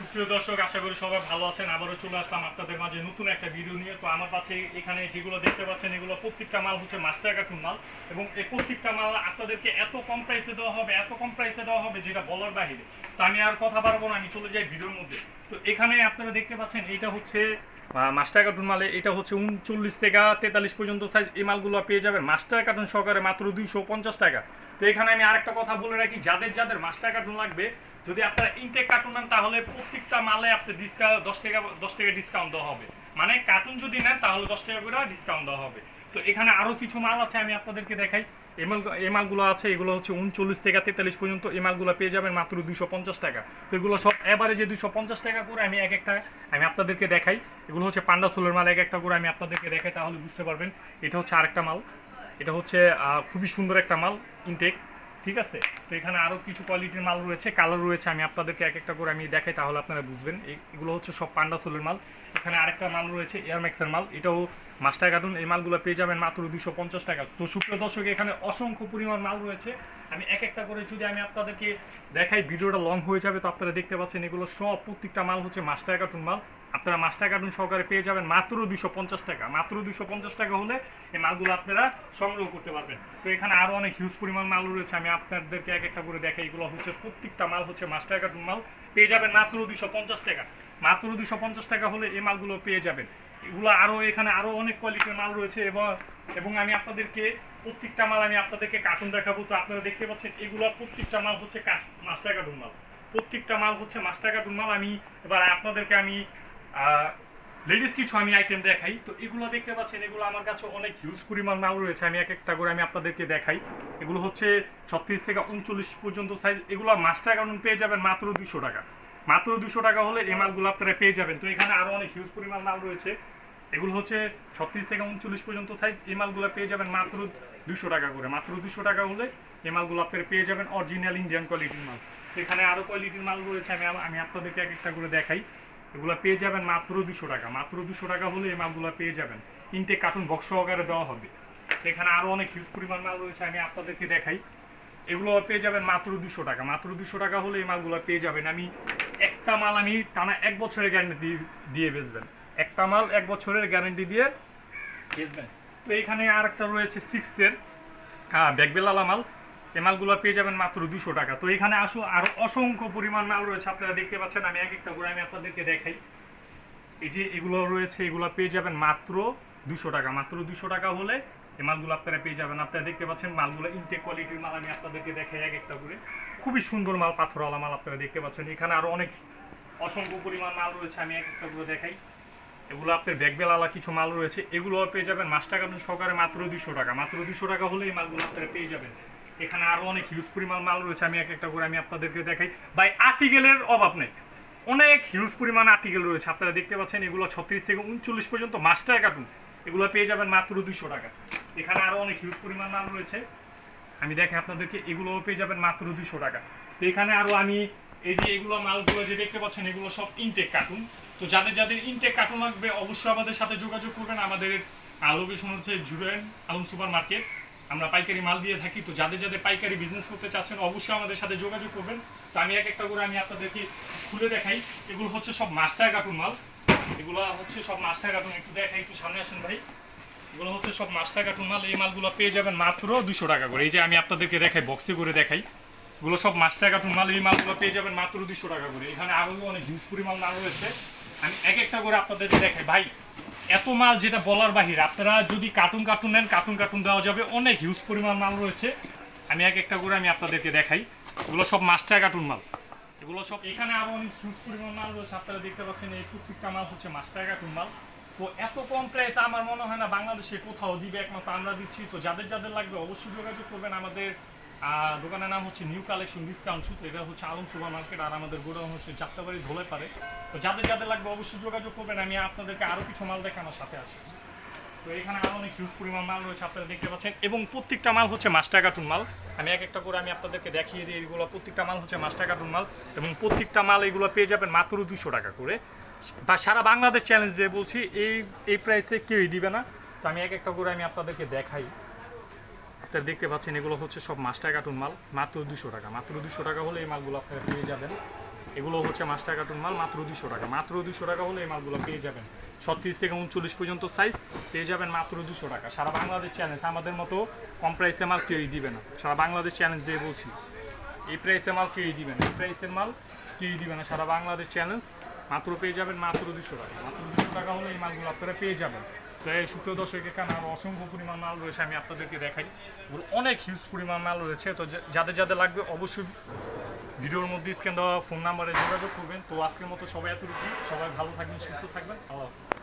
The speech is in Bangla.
সুপ্রিয় দর্শক, আশা করি সবাই ভালো আছেন। আবারও চলে আসলাম আপনাদের মাঝে নতুন একটা ভিডিও নিয়ে। তো আমার কাছে এখানে যেগুলো দেখতে পাচ্ছেন, এগুলো প্রত্যেকটা মাল হচ্ছে মাস্টার কার্টুন মাল এবং এই প্রত্যেকটা মাল আপনাদেরকে এত কম প্রাইসে দেওয়া হবে, এত কম প্রাইসে দেওয়া হবে যেটা বলার বাহিরে তো আমি আর কথা পারব না, আমি চলে যাই ভিডিওর মধ্যে। তো এখানে আপনারা দেখতে পাচ্ছেন, এইটা হচ্ছে মাস্টার কার্টুন মালে এটা হচ্ছে উনচল্লিশ থেকে তেতাল্লিশ পর্যন্ত সাইজ এই মালগুলো পেয়ে যাবেন। মাস্টার কার্টুন সহকারে মাত্র দুইশো পঞ্চাশ টাকা। তো এখানে আমি আরেকটা কথা বলে রাখি, যাদের যাদের মাস্টার কার্টুন লাগবে, যদি আপনারা ইনটেক কার্টুন নেন, তাহলে প্রত্যেকটা মালে আপনি ডিসকাউন্ট দশ টাকা দশ টাকা ডিসকাউন্ট দেওয়া হবে। মানে কার্টুন যদি নেন, তাহলে দশ টাকা করে ডিসকাউন্ট দেওয়া হবে। তো এখানে আরও কিছু মাল আছে, আমি আপনাদেরকে দেখাই। এই এমালগুলো মালগুলো আছে, এগুলো হচ্ছে উনচল্লিশ থেকে তেতাল্লিশ পর্যন্ত এমালগুলো মালগুলো পেয়ে যাবেন মাত্র দুশো পঞ্চাশ টাকা। তো এগুলো সব এবারে যে দুশো পঞ্চাশ টাকা করে আমি এক একটা আমি আপনাদেরকে দেখাই। এগুলো হচ্ছে পান্ডা সোলের মাল, এক একটা করে আমি আপনাদেরকে দেখাই, তাহলে বুঝতে পারবেন। এটা হচ্ছে আরেকটা মাল। এটা হচ্ছে খুবই সুন্দর একটা মাল ইনটেক ঠিক আছে? তো এখানে আরও কিছু কোয়ালিটির মাল রয়েছে কালার রয়েছে, আমি আপনাদেরকে এক একটা করে আমি দেখাই, তাহলে আপনারা বুঝবেন। এগুলো হচ্ছে সব পান্ডা সোলের মাল। এখানে আরেকটা মাল রয়েছে এয়ারম্যাক্সের মাল। এটাও মাস্টার কার্টুন এই মালগুলো পেয়ে যাবেন মাত্র দুশো টাকা। তো সুপ্রিয় দর্শক, এখানে অসংখ্য পরিমাণ মাল রয়েছে। আমি এক একটা করে যদি আমি আপনাদেরকে দেখাই, ভিডিওটা লং হয়ে যাবে, তো আপনারা দেখতে পাচ্ছেন এগুলো সব প্রত্যেকটা মাল হচ্ছে মাস্টার কার্টুন মাল। আপনারা মাস্টার কার্টুন সহকারে পেয়ে যাবেন মাত্র দুশো পঞ্চাশ টাকা। মাত্র দুশো পঞ্চাশ টাকা হলে এই মালগুলো আপনারা সংগ্রহ করতে পারবেন। তো এখানে আরও অনেক হিউজ পরিমাণ মাল রয়েছে, আমি আপনাদেরকে এক একটা করে দেখাই। এগুলো হচ্ছে প্রত্যেকটা মাল হচ্ছে মাস্টার কার্টুন মাল। পেয়ে যাবেন মাত্র দুশো পঞ্চাশ টাকা। মাত্র দুশো পঞ্চাশ টাকা হলে এই মালগুলো পেয়ে যাবেন। এগুলো আরও এখানে আরও অনেক কোয়ালিটির মাল রয়েছে এবং এবং আমি আপনাদেরকে প্রত্যেকটা মাল আমি আপনাদেরকে কার্টুন দেখাবো। তো আপনারা দেখতে পাচ্ছেন, এগুলো প্রত্যেকটা মাল হচ্ছে মাস্টার কার্টুন মাল। প্রত্যেকটা মাল হচ্ছে মাস্টার কার্টুন মাল। আমি এবার আপনাদেরকে আমি লেডিস কিছু আমি আইটেম দেখাই। তো এগুলো দেখতে পাচ্ছেন, এগুলো আমার কাছে অনেক হিউজ পরিমাণ মাল রয়েছে। আমি এক একটা করে আমি আপনাদেরকে দেখাই। এগুলো হচ্ছে ছত্রিশ থেকে উনচল্লিশ পর্যন্ত সাইজ এগুলো মাস্টার কার্টুন পেয়ে যাবেন মাত্র দুশো টাকা। মাত্র দুশো টাকা হলে এই মালগুলো আপনারা পেয়ে যাবেন। তো এখানে আরও অনেক হিউজ পরিমাণ মাল রয়েছে। এগুলো হচ্ছে ছত্রিশ থেকে উনচল্লিশ পর্যন্ত সাইজ এই মালগুলো পেয়ে যাবেন মাত্র দুশো টাকা করে। মাত্র দুশো টাকা হলে এই মালগুলো আপনারা পেয়ে যাবেন অরিজিনাল ইন্ডিয়ান কোয়ালিটির মাল। এখানে আরও কোয়ালিটির মাল রয়েছে আমি আমি আপনাদেরকে এক একটা করে দেখাই। এগুলো পেয়ে যাবেন মাত্র দুশো টাকা। মাত্র দুশো টাকা হলে এই মালগুলো পেয়ে যাবেন। তিনটে কার্টুন বক্স সহকারে দেওয়া হবে। এখানে আরও অনেক হিউজ পরিমাণ মাল রয়েছে, আমি আপনাদেরকে দেখাই। এগুলো পেয়ে যাবেন মাত্র দুশো টাকা। মাত্র দুশো টাকা হলে এই মালগুলো পেয়ে যাবেন। আমি একটা মাল আমি টানা এক বছরের গ্যারান্টি দিয়ে বেচবেন। একটা মাল এক বছরের গ্যারান্টি দিয়ে বেচবেন। তো এখানে আর একটা রয়েছে সিক্সের হ্যাঁ ব্যাগবেলালা মাল। এই মালগুলো পেয়ে যাবেন মাত্র দুশো টাকা। তো এখানে আসো, আর অসংখ্য পরিমাণ মাল রয়েছে। আপনারা দেখতে পাচ্ছেন, আমি এক একটা করে আমি আপনাদেরকে দেখাই। এই যে এগুলো রয়েছে, এগুলো পেয়ে যাবেন মাত্র দুশো টাকা। মাত্র দুশো টাকা হলে এই মালগুলো আপনারা পেয়ে যাবেন। আপনারা দেখতে পাচ্ছেন মালগুলো ইনটেক কোয়ালিটির মাল আমি আপনাদেরকে দেখাই এক একটা করে। খুবই সুন্দর মাল, পাথরওয়ালা মাল আপনারা দেখতে পাচ্ছেন। এখানে আরও অনেক অসংখ্য পরিমাণ মাল রয়েছে, আমি এক একটা করে দেখাই। এগুলো আপনার ব্যাগবেলালা কিছু মাল রয়েছে। এগুলো পেয়ে যাবেন মাস্টার কার্টুন সহকারে মাত্র দুশো টাকা। মাত্র দুশো টাকা হলে এই মালগুলো আপনারা পেয়ে যাবেন। এখানে আরও অনেক হিউজ পরিমাণ মাল রয়েছে, আমি এক একটা করে আমি আপনাদেরকে দেখাই। ভাই, আর্টিকেলের অভাব নেই। অনেক হিউজ পরিমাণ আর্টিকেল রয়েছে। আপনারা দেখতে পাচ্ছেন এগুলো ছত্রিশ থেকে উনচল্লিশ পর্যন্ত মাস্টার কার্টুন এগুলো পেয়ে যাবেন মাত্র দুশো টাকা। এখানে আরও অনেক হিউজ পরিমাণ মাল রয়েছে। আমি দেখে আপনাদেরকে এগুলো পেয়ে যাবেন মাত্র দুশো টাকা। তো এখানে আরও আমি এই যে এগুলো মালগুলো যে দেখতে পাচ্ছেন, এগুলো সব ইনটেক কার্টুন তো যাদের যাদের ইনটেক কার্টুন লাগবে, অবশ্যই আমাদের সাথে যোগাযোগ করবেন। আমাদের লোকেশন হচ্ছে জুরেন আলম সুপার মার্কেট আমরা পাইকারি মাল দিয়ে থাকি। তো যাদের যাদের পাইকারি বিজনেস করতে চাচ্ছেন, অবশ্যই আমাদের সাথে যোগাযোগ করবেন। তো আমি এক একটা করে আমি আপনাদেরকে খুলে দেখাই। এগুলো হচ্ছে সব মাস্টার কার্টুন মাল। এগুলো হচ্ছে সব মাস্টার কার্টুন, একটু দেখাই একটু সামনে আসেন ভাই। এগুলো হচ্ছে সব মাস্টার কার্টুন মাল, এই মালগুলো পেয়ে যাবেন মাত্র দুশো টাকা করে। এই যে আমি আপনাদেরকে দেখাই বক্সে করে দেখাই। এগুলো সব মাস্টার কার্টুন মাল, এই মালগুলো পেয়ে যাবেন মাত্র দুশো টাকা করে। এখানে আরও অনেক হিউজ পরিমাণ মাল রয়েছে। আমি এক একটা করে আপনাদেরকে দেখাই। ভাই, এত মাল যেটা বলার বাহির, আপনারা যদি কার্টুন কার্টুন নেন, কার্টুন কার্টুন দেওয়া যাবে। অনেক হিউজ পরিমাণ মাল রয়েছে। আমি এক একটা করে আমি আপনাদেরকে দেখাই। এগুলো সব মাস্টার কার্টুন মাল। এগুলো সব এখানে আরও অনেক হিউজ পরিমাণ মাল রয়েছে, আপনারা দেখতে পাচ্ছেন এই প্রত্যেকটা মাল হচ্ছে মাস্টার কার্টুন মাল। তো এত কম প্রাইস আমার মনে হয় না বাংলাদেশে কোথাও দিবে, একমাত্র আমরা দিচ্ছি। তো যাদের যাদের লাগবে অবশ্যই যোগাযোগ করবেন। আমাদের দোকানের নাম হচ্ছে নিউ কালেকশন ডিসকাউন্ট শুধু এটা হচ্ছে আলম সুপার মার্কেট আর আমাদের গোডাউন হচ্ছে যাত্রাবাড়ি ধোলে পারে তো যাদের যাদের লাগবে অবশ্যই যোগাযোগ করবেন। আমি আপনাদেরকে আরও কিছু মাল দেখে আমার সাথে আসি তো এখানে আরও অনেক হিউজ পরিমাণ মাল রয়েছে আপনারা দেখতে পাচ্ছেন। এবং প্রত্যেকটা মাল হচ্ছে মাস্টার কার্টুন মাল। আমি এক একটা করে আমি আপনাদেরকে দেখিয়ে দিই, এগুলো প্রত্যেকটা মাল হচ্ছে মাস্টার কার্টুন মাল। এবং প্রত্যেকটা মাল এগুলো পেয়ে যাবেন মাত্র দুশো টাকা করে। বা সারা বাংলাদেশ চ্যালেঞ্জ দিয়ে বলছি, এই এই প্রাইসে কেউই দিবে না। তো আমি এক একটা করে আমি আপনাদেরকে দেখাই। আপনারা দেখতে পাচ্ছেন এগুলো হচ্ছে সব মাস্টার কার্টুন মাল, মাত্র দুশো টাকা। মাত্র দুশো টাকা হলে এই মালগুলো আপনারা পেয়ে যাবেন। এগুলো হচ্ছে মাস্টার কার্টুন মাল, মাত্র দুশো টাকা। মাত্র দুশো টাকা হলে এই মালগুলো পেয়ে যাবেন। ছত্রিশ থেকে উনচল্লিশ পর্যন্ত সাইজ পেয়ে যাবেন মাত্র দুশো টাকা। সারা বাংলাদেশ চ্যালেঞ্জ আমাদের মতো কম প্রাইসে মাল কেউই দিবে না। সারা বাংলাদেশ চ্যালেঞ্জ দিয়ে বলছি। এই প্রাইসের মাল কেউই দিবে না। এই প্রাইসের মাল কেউই দিবে না। সারা বাংলাদেশ চ্যালেঞ্জ মাত্র পেয়ে যাবেন মাত্র দুশো টাকা। মাত্র দুশো টাকা হলে এই মালগুলো আপনারা পেয়ে যাবেন। তো এই শুক্র দর্শক, এখানে আরও অসংখ্য পরিমাণ মাল রয়েছে। আমি আপনাদেরকে দেখাই। অনেক হিউজ পরিমাণ মাল রয়েছে। তো যাদের যাদের লাগবে অবশ্যই ভিডিওর মধ্যে স্ক্যান দেওয়া ফোন নাম্বারে যোগাযোগ করবেন। তো আজকের মতো সবাই এতটুকু সবাই ভালো থাকবেন, সুস্থ থাকবেন। আল্লাহ হাফিজ।